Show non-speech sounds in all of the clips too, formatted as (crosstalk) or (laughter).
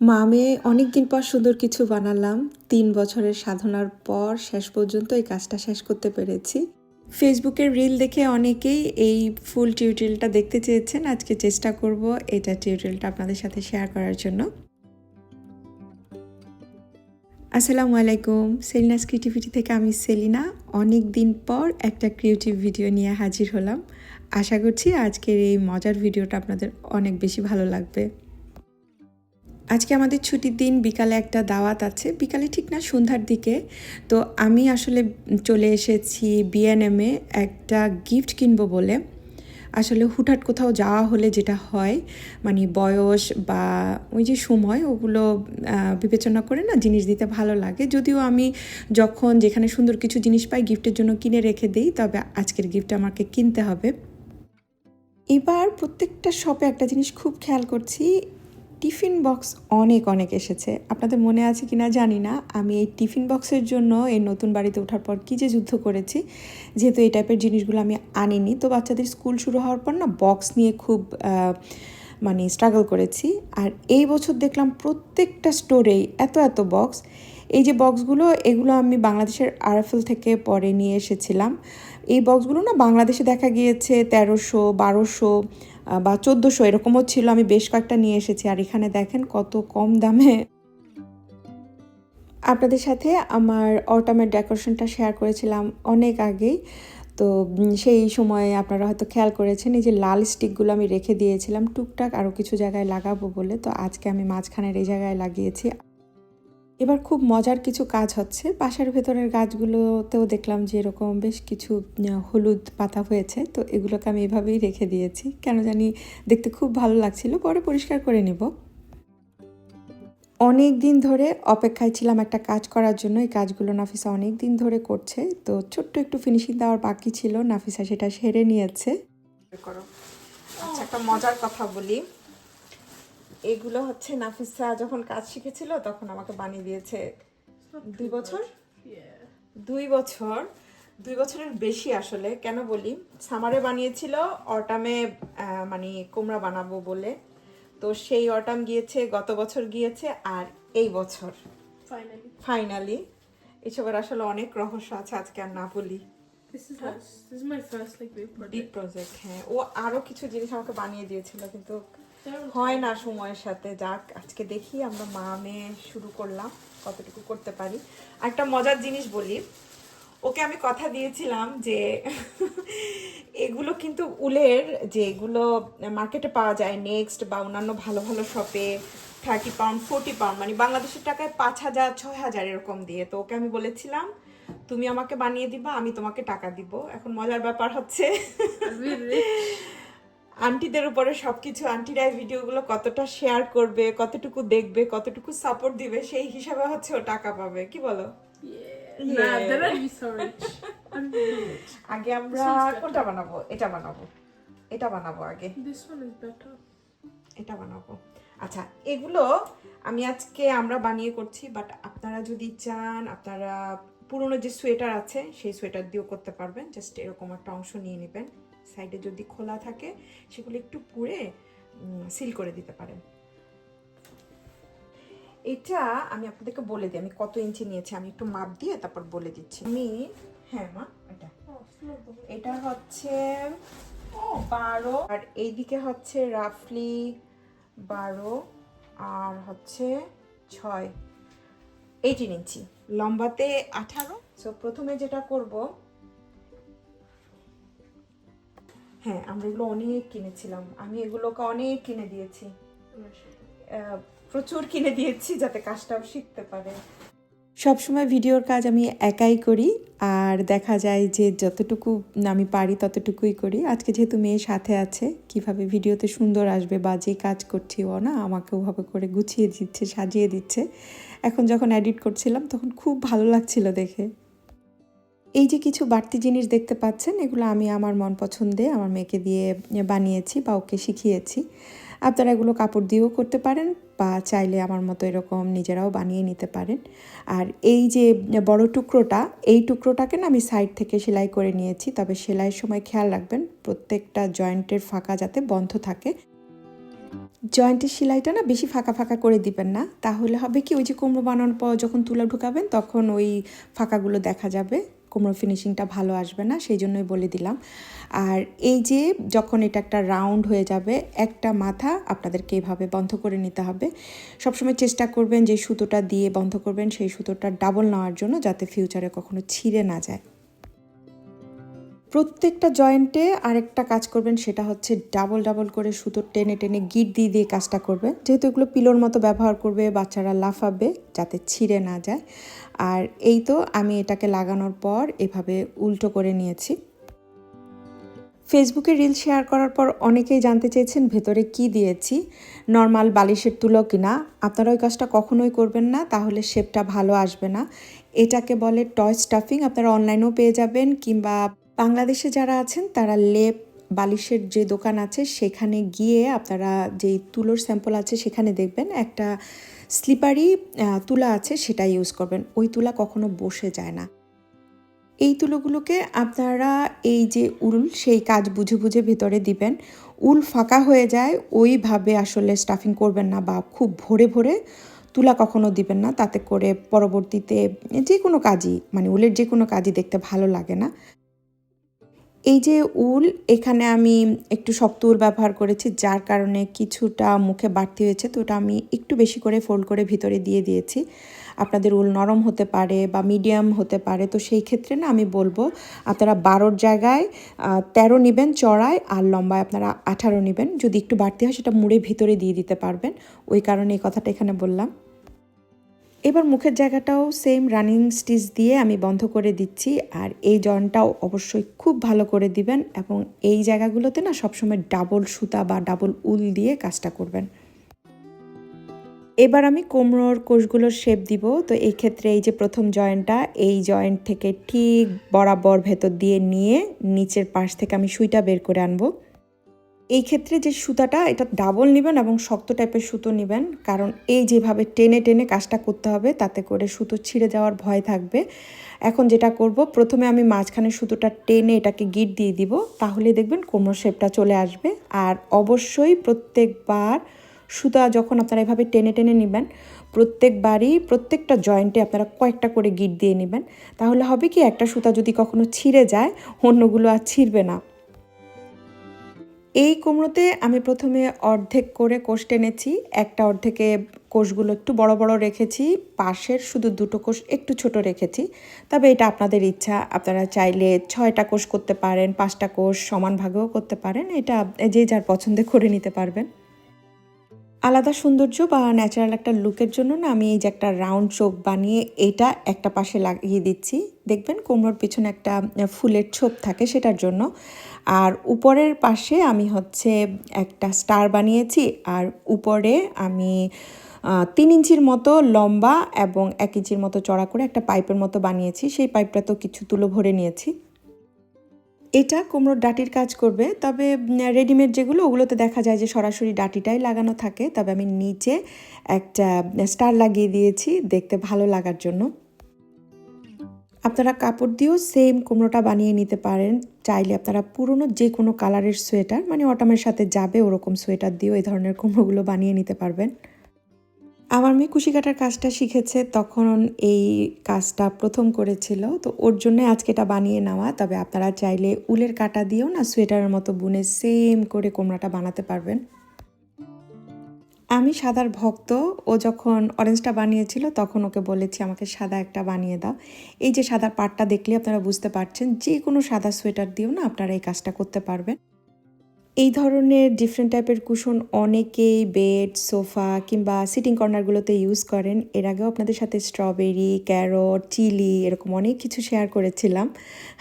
মা মেয়ে অনেক দিন পর সুন্দর কিছু বানালাম। তিন বছরের সাধনার পর শেষ পর্যন্ত এই কাজটা শেষ করতে পেরেছি। ফেসবুকের রিল দেখে অনেকেই এই ফুল টিউটোরিয়ালটা দেখতে চেয়েছেন। আজকে চেষ্টা করব এটা টিউটোরিয়ালটা আপনাদের সাথে শেয়ার করার জন্য। আসসালামু আলাইকুম। সেলিনাস ক্রিয়েটিভিটি থেকে আমি সেলিনা। অনেক দিন পর একটা ক্রিয়েটিভ ভিডিও নিয়ে হাজির হলাম। আশা করছি আজকের এই মজার ভিডিওটা আপনাদের অনেক বেশি ভালো লাগবে। আজকে আমাদের ছুটির দিন, বিকালে একটা দাওয়াত আছে। বিকালে ঠিক না, সন্ধ্যার দিকে। তো আমি আসলে চলে এসেছি বিএনএমে একটা গিফট কিনবো বলে। আসলে হুটহাট কোথাও যাওয়া হলে যেটা হয় মানে বয়স বা ওই যে সময়, ওগুলো বিবেচনা করে না জিনিস দিতে ভালো লাগে। যদিও আমি যখন যেখানে সুন্দর কিছু জিনিস পাই গিফটের জন্য কিনে রেখে দিই, তবে আজকের গিফট আমাকে কিনতে হবে। এবার প্রত্যেকটা শপে একটা জিনিস খুব খেয়াল করছি টিফিন বক্স অনেক অনেক এসেছে। আপনাদের মনে আছে কি না জানি না। আমি এই টিফিন বক্সের জন্য এই নতুন বাড়িতে ওঠার পর কী যে যুদ্ধ করেছি, যেহেতু এই টাইপের জিনিসগুলো আমি আনিনি। তো বাচ্চাদের স্কুল শুরু হওয়ার পর না বক্স নিয়ে খুব মানে স্ট্রাগল করেছি। আর এই বছর দেখলাম প্রত্যেকটা স্টোরেই এত এত বক্স। এই যে বক্সগুলো, এগুলো আমি বাংলাদেশের আরএফএল থেকে পরে নিয়ে এসেছিলাম। এই বক্সগুলো না বাংলাদেশে দেখা গিয়েছে তেরোশো, বারোশো বা চোদ্দোশো এরকমও ছিল, আমি বেশ কয়েকটা নিয়ে এসেছি। আর এখানে দেখেন কত কম দামে। আপনাদের সাথে আমার অটামের ডেকোরেশনটা শেয়ার করেছিলাম অনেক আগেই। তো সেই সময়ে আপনারা হয়তো খেয়াল করেছেন, এই যে লাল স্টিকগুলো আমি রেখে দিয়েছিলাম, টুকটাক আরও কিছু জায়গায় লাগাবো বলে। তো আজকে আমি মাঝখানের এই জায়গায় লাগিয়েছি। এবার খুব মজার কিছু কাজ হচ্ছে। বাসার ভেতরের গাছগুলোতেও দেখলাম যে এরকম বেশ কিছু হলুদ পাতা হয়েছে। তো এগুলোকে আমি এভাবেই রেখে দিয়েছি। কেন জানি দেখতে খুব ভালো লাগছিল। পরে পরিষ্কার করে নিব। অনেক দিন ধরে অপেক্ষায় ছিলাম একটা কাজ করার জন্য। এই কাজগুলো নাফিসা অনেক দিন ধরে করছে। তো ছোট্ট একটু ফিনিশিং দেওয়ার বাকি ছিল। নাফিসা সেটা সেরে নিয়েছে। আচ্ছা একটা মজার কথা বলি। এগুলো হচ্ছে নাফিসা যখন কাজ শিখেছিল তখন আমাকে বানিয়ে দিয়েছে দুই বছর? দুই বছর। দুই বছরের বেশি আসলে কেন বলি? সামারে বানিয়েছিল অটামে মানে কুমড়া বানাবো বলে। তো সেই অটাম গিয়েছে গত বছর গিয়েছে আর এই বছর। ফাইনালি এসবের আসলে অনেক রহস্য আছে আজকে আর না বলি। প্রজেক্ট হ্যাঁ। ও আরও কিছু জিনিস আমাকে বানিয়ে দিয়েছিল কিন্তু হয় না সময়ের সাথে। যাক, আজকে দেখি আমরা মা মেয়ে শুরু করলাম, কতটুকু করতে পারি। একটা মজার জিনিস বলি, ওকে আমি কথা দিয়েছিলাম যে (laughs) এগুলো কিন্তু উলের যে এগুলো মার্কেটে পাওয়া যায় নেক্সট বা অন্যান্য ভালো ভালো শপে, থার্টি পাউন্ড, ফোর্টি পাউন্ড মানে বাংলাদেশের টাকায় পাঁচ হাজার, ছয় হাজার এরকম দিয়ে। তো ওকে আমি বলেছিলাম, তুমি আমাকে বানিয়ে দিবা, আমি তোমাকে টাকা দিব। এখন মজার ব্যাপার হচ্ছে আন্টিদের উপরে সবকিছু আন্টিরা এই ভিডিওগুলো কতটা শেয়ার করবে কতটুকু দেখবে কতটুকু সাপোর্ট দিবে সেই হিসাবে হচ্ছে ও টাকা পাবে। কি বলো. আগে আমরা. কোনটা বানাবো? এটা বানাবো। এটা বানাবো আগে. এটা বানাবো। আচ্ছা এগুলো আমি আজকে আমরা বানিয়ে করছি বাট আপনারা যদি চান আপনারা পুরনো যে সোয়েটার আছে সেই সোয়েটার দিয়েও করতে পারবেন। জাস্ট এরকম একটা অংশ নিয়ে নেবেন। সাইডে যদি খোলা থাকে, সেগুলো একটু পুড়ে সিল করে দিতে পারেন। এটা আমি আপনাদেরকে বলে দিই, আমি কত ইঞ্চি নিয়েছি, আমি একটু মাপ দিয়ে তারপর বলে দিচ্ছি। আমি হ্যাঁ মা, এটা. এটা হচ্ছে বারো। আর এইদিকে হচ্ছে রাফলি বারো, আর হচ্ছে ছয়। এইটিন ইঞ্চি। লম্বাতে আঠারো। সো প্রথমে যেটা করব হ্যাঁ আমরা এগুলো অনেক কিনেছিলাম। আমি এগুলোকে অনেক কিনে দিয়েছি। প্রচুর কিনে দিয়েছি যাতে কাজটাও শিখতে পারে। সবসময় ভিডিওর কাজ আমি একাই করি, আর দেখা যায় যে যতটুকু আমি পারি ততটুকুই করি। আজকে যেহেতু মেয়ে সাথে আছে, কীভাবে ভিডিওতে সুন্দর আসবে বা যে কাজ করছি ও না, আমাকে ওভাবে করে গুছিয়ে দিচ্ছে, সাজিয়ে দিচ্ছে। এখন যখন এডিট করছিলাম, তখন খুব ভালো লাগছিল দেখে। এই যে কিছু বাড়তি জিনিস দেখতে পাচ্ছেন, এগুলো আমি আমার মন পছন্দে আমার মেয়েকে দিয়ে বানিয়েছি বা ওকে শিখিয়েছি। আপনারা এগুলো কাপড় দিয়েও করতে পারেন বা চাইলে আমার মতো এরকম নিজেরাও বানিয়ে নিতে পারেন। আর এই যে বড় টুকরোটা, এই টুকরোটাকে না আমি সাইড থেকে সেলাই করে নিয়েছি, তবে সেলাইয়ের সময় খেয়াল রাখবেন, প্রত্যেকটা জয়েন্টের ফাঁকা যাতে বন্ধ থাকে। জয়েন্টের সেলাইটা না বেশি ফাঁকা ফাঁকা করে দিবেন না, তাহলে হবে কি ওই যে কুমড়ো বানানোর পর যখন তুলা ঢুকাবেন, তখন ওই ফাঁকাগুলো দেখা যাবে। কুমড়ো ফিনিশিংটা ভালো আসবে না, সেই জন্যই বলে দিলাম। আর এই যে যখন এটা একটা রাউন্ড হয়ে যাবে, একটা মাথা আপনাদেরকে এভাবে বন্ধ করে নিতে হবে। সবসময় চেষ্টা করবেন যে সুতোটা দিয়ে বন্ধ করবেন, সেই সুতোটা ডাবল নেওয়ার জন্য যাতে ফিউচারে কখনো ছিঁড়ে না যায়। প্রত্যেকটা জয়েন্টে আরেকটা কাজ করবেন, সেটা হচ্ছে ডাবল ডাবল করে সুতো টেনে টেনে গিট দিয়ে দিয়ে কাজটা করবে যেহেতু এগুলো পিলোর মতো ব্যবহার করবে, বাচ্চারা লাফাবে যাতে ছিঁড়ে না যায়। আর এই তো আমি এটাকে লাগানোর পর এভাবে উল্টো করে নিয়েছি। ফেসবুকে রিল শেয়ার করার পর অনেকেই জানতে চেয়েছেন ভেতরে কি দিয়েছি নর্মাল বালিশের তুলো কিনা। আপনারা ওই কাজটা কখনোই করবেন না, তাহলে শেপটা ভালো আসবে না। এটাকে বলে টয় স্টাফিং আপনারা অনলাইনেও পেয়ে যাবেন, কিংবা বাংলাদেশে যারা আছেন, তারা লেপ, বালিশের যে দোকান আছে, সেখানে গিয়ে আপনারা যেই তুলোর স্যাম্পল আছে, সেখানে দেখবেন একটা স্লিপারি তুলা আছে, সেটা ইউজ করবেন। ওই তুলা কখনো বসে যায় না। এই তুলোগুলোকে আপনারা এই যে উল, সেই কাজ বুঝে বুঝে ভেতরে দিবেন। উল ফাঁকা হয়ে যায়, ওইভাবে আসলে স্টাফিং করবেন না বা খুব ভরে ভরে তুলা কখনো দিবেন না। তাতে করে পরবর্তীতে যে কোনো কাজই মানে উলের যে কোনো কাজই দেখতে ভালো লাগে না। এই যে উল, এখানে আমি একটু শক্ত উল ব্যবহার করেছি, যার কারণে কিছুটা মুখে বাড়তি হয়েছে, তো ওটা আমি একটু বেশি করে ফোল্ড করে ভিতরে দিয়ে দিয়েছি। আপনাদের উল নরম হতে পারে বা মিডিয়াম হতে পারে, তো সেই ক্ষেত্রে না আমি বলব, আপনারা বারোর জায়গায় তেরো নেবেন চড়ায় আর লম্বায় আপনারা আঠারো নেবেন। যদি একটু বাড়তি হয় সেটা মুড়ে ভিতরে দিয়ে দিতে পারবেন। ওই কারণে এই কথাটা এখানে বললাম। এবার মুখের জায়গাটাও সেম রানিং স্টিচ দিয়ে আমি বন্ধ করে দিচ্ছি। আর এই জনটাও অবশ্যই খুব ভালো করে দিবেন এবং এই জায়গাগুলোতে না সবসময় ডাবল সুতা বা ডাবল উল দিয়ে কাজটা করবেন। এবার আমি কোমরোর কোষগুলোর শেপ দিব। তো এই ক্ষেত্রে এই যে প্রথম জয়েন্টটা এই জয়েন্ট থেকে ঠিক বরাবর ভেতর দিয়ে নিয়ে নিচের পাশ থেকে আমি সুইটা বের করে আনব। এই ক্ষেত্রে যে সুতাটা, এটা ডাবল নেবেন এবং শক্ত টাইপের সুতো নেবেন। কারণ এই যেভাবে টেনে টেনে কাজটা করতে হবে, তাতে করে সুতো ছিঁড়ে যাওয়ার ভয় থাকবে। এখন যেটা করব, প্রথমে আমি মাঝখানে সুতোটা টেনে এটাকে গিট দিয়ে দিব। তাহলে দেখবেন কোমর শেপটা চলে আসবে। আর অবশ্যই প্রত্যেকবার সুতা যখন আপনারা এভাবে টেনে টেনে নেবেন, প্রত্যেকবারই প্রত্যেকটা জয়েন্টে আপনারা কয়েকটা করে গিট দিয়ে নেবেন। তাহলে হবে কি, একটা সুতা যদি কখনো ছিঁড়ে যায়, অন্যগুলো আর ছিঁড়বে না। এই কুমড়োতে আমি প্রথমে অর্ধেক করে কোষ টেনেছি, একটা অর্ধেকে কোষগুলো একটু বড় বড় রেখেছি, পাশের শুধু দুটো কোষ একটু ছোট রেখেছি। তবে এটা আপনাদের ইচ্ছা, আপনারা চাইলে ছয়টা কোষ করতে পারেন, পাঁচটা কোষ সমান ভাগেও করতে পারেন, এটা যে যার পছন্দে করে নিতে পারবেন। আলাদা সৌন্দর্য বা ন্যাচারাল একটা লুকের জন্য না আমি এই যে একটা রাউন্ড চোখ বানিয়ে এটা একটা পাশে লাগিয়ে দিচ্ছি। দেখবেন কোমড়োর পিছনে একটা ফুলের ছোপ থাকে সেটার জন্য। আর উপরের পাশে আমি হচ্ছে একটা স্টার বানিয়েছি আর উপরে আমি তিন ইঞ্চির মতো লম্বা এবং এক ইঞ্চির মতো চড়া করে একটা পাইপের মতো বানিয়েছি। সেই পাইপটা তো কিছু তুলো ভরে নিয়েছি। এটা কুমড়োর ডাটির কাজ করবে, তবে রেডিমেড যেগুলো, ওগুলোতে দেখা যায় যে সরাসরি ডাটিটাই লাগানো থাকে। তবে আমি নিচে একটা স্টার লাগিয়ে দিয়েছি দেখতে ভালো লাগার জন্য। আপনারা কাপড় দিয়েও সেম কুমড়োটা বানিয়ে নিতে পারেন। চাইলে আপনারা পুরনো যে কোনো কালারের সোয়েটার মানে অটামের সাথে যাবে ওরকম সোয়েটার দিয়েও এই ধরনের কুমড়োগুলো বানিয়ে নিতে পারবেন। আমার মেয়ে কুশি কাটার কাজটা শিখেছে, তখন এই কাজটা প্রথম করেছিল। তো ওর জন্য আজকে এটা বানিয়ে নেওয়া। তবে আপনারা চাইলে উলের কাটা দিয়েও না, সোয়েটারের মতো বুনে সেম করে কোমড়াটা বানাতে পারবেন। আমি সাদার ভক্ত। ও যখন অরেঞ্জটা বানিয়েছিল, তখন ওকে বলেছি, আমাকে সাদা একটা বানিয়ে দাও। এই যে সাদার পাটটা দেখলে আপনারা বুঝতে পারছেন, যে কোনো সাদা সোয়েটার দিয়েও না আপনারা এই কাজটা করতে পারবেন। এই ধরনের ডিফারেন্ট টাইপের কুশন অনেকেই বেড সোফা কিংবা সিটিং কর্নারগুলোতে ইউজ করেন। এর আগেও আপনাদের সাথে স্ট্রবেরি ক্যারট চিলি এরকম অনেক কিছু শেয়ার করেছিলাম।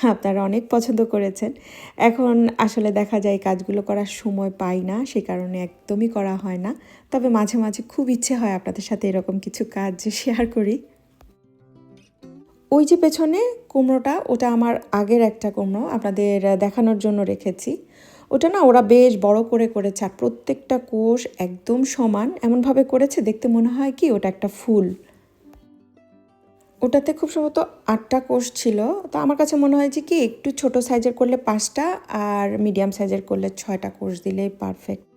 আপনারা অনেক পছন্দ করেছেন। এখন আসলে দেখা যায় কাজগুলো করার সময় পাই না, সে কারণে একদমই করা হয় না। তবে মাঝে মাঝে খুব ইচ্ছে হয় আপনাদের সাথে এরকম কিছু কাজ শেয়ার করি। ওই যে পেছনে কুমড়োটা, ওটা আমার আগের একটা কুমড়ো, আপনাদের দেখানোর জন্য রেখেছি। ওটা না ওরা বেশ বড় করে করেছে আর প্রত্যেকটা কোষ একদম সমান এমনভাবে করেছে, দেখতে মনে হয় কি ওটা একটা ফুল। ওটাতে খুব সম্ভবত আটটা কোষ ছিল, তো আমার কাছে মনে হয় যে কি একটু ছোট সাইজের করলে পাঁচটা আর মিডিয়াম সাইজের করলে ছয়টা কোষ দিলেই পারফেক্ট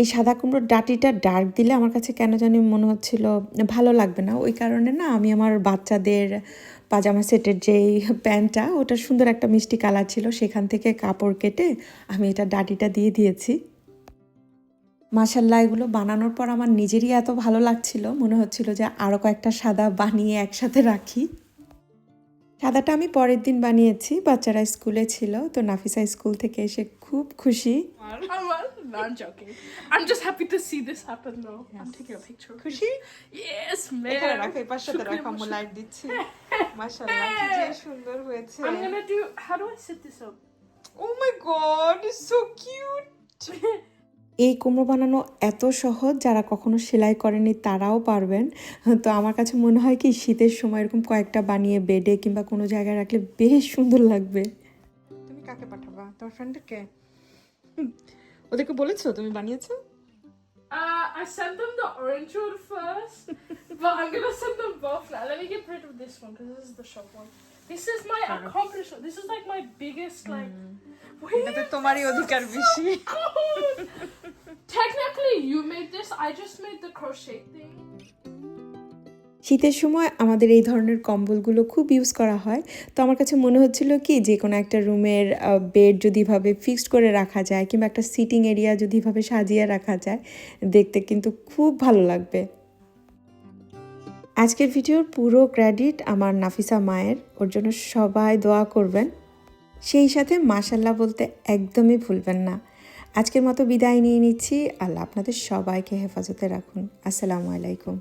এই সাদা কুমড়োর ডাটিটা ডার্ক দিলে আমার কাছে কেন জানি মনে হচ্ছিল ভালো লাগবে না। ওই কারণে না আমি আমার বাচ্চাদের পাজামা সেটের যেই প্যান্টটা, ওটা সুন্দর একটা মিষ্টি কালার ছিল, সেখান থেকে কাপড় কেটে আমি এটা ডাটিটা দিয়ে দিয়েছি। মাসাল্লাহ এগুলো বানানোর পর আমার নিজেরই এত ভালো লাগছিল। মনে হচ্ছিল যে আরও কয়েকটা সাদা বানিয়ে একসাথে রাখি। সাদাটা আমি পরের দিন বানিয়েছি, বাচ্চারা স্কুলে ছিল, তো নাফিসা স্কুল থেকে এসে খুব খুশি I'm, no, I'm joking. I'm just happy to see this happen though. I'm taking a picture. খুশি Yes, man. এখানে রাখো এই পাশটাতে Shukriya, রাখো আমি লাইট দিচ্ছি মাশাআল্লাহ কি সুন্দর হয়েছে I'm gonna do. How do I set this up? Oh my god so cute এই কুমড়ো বানানো এত সহজ যারা কখনো সেলাই করেনি তারাও পারবেন তো আমার কাছে মনে হয় কি শীতের সময় এরকম কয়েকটা বানিয়ে বেডে কিংবা কোনো জায়গায় রাখলে বেশ সুন্দর লাগবে তুমি কাকে পাঠাবা তোমার ফ্রেন্ডকে (laughs) ওদেরকে বলেছো তুমি বানিয়েছো Uh, I sent them the orange one first, (laughs) but I'm gonna send them both now. Let me get rid of this one because this is the shop one. This is my accomplishment. This is like my biggest like. Wait, এটাতে তোমারই অধিকার বেশি God. Technically, you made this. I just made the crochet thing. শীতের সময় আমাদের এই ধরনের কম্বলগুলো খুব ইউজ করা হয়। তো আমার কাছে মনে হচ্ছিল কি, যে কোনো একটা রুমের বেড যদি ভাবে ফিক্সড করে রাখা যায় কিংবা একটা সিটিং এরিয়া যদি ভাবে সাজিয়ে রাখা যায়, দেখতে কিন্তু খুব ভালো লাগবে। আজকের ভিডিওর পুরো ক্রেডিট আমার নাফিসা মায়ের। ওর জন্য সবাই দোয়া করবেন। সেই সাথে মাশাল্লাহ বলতে একদমই ভুলবেন না। আজকের মতো বিদায় নিয়ে নিচ্ছি। আল্লাহ আপনাদের সবাইকে হেফাজতে রাখুন। আসসালামু আলাইকুম।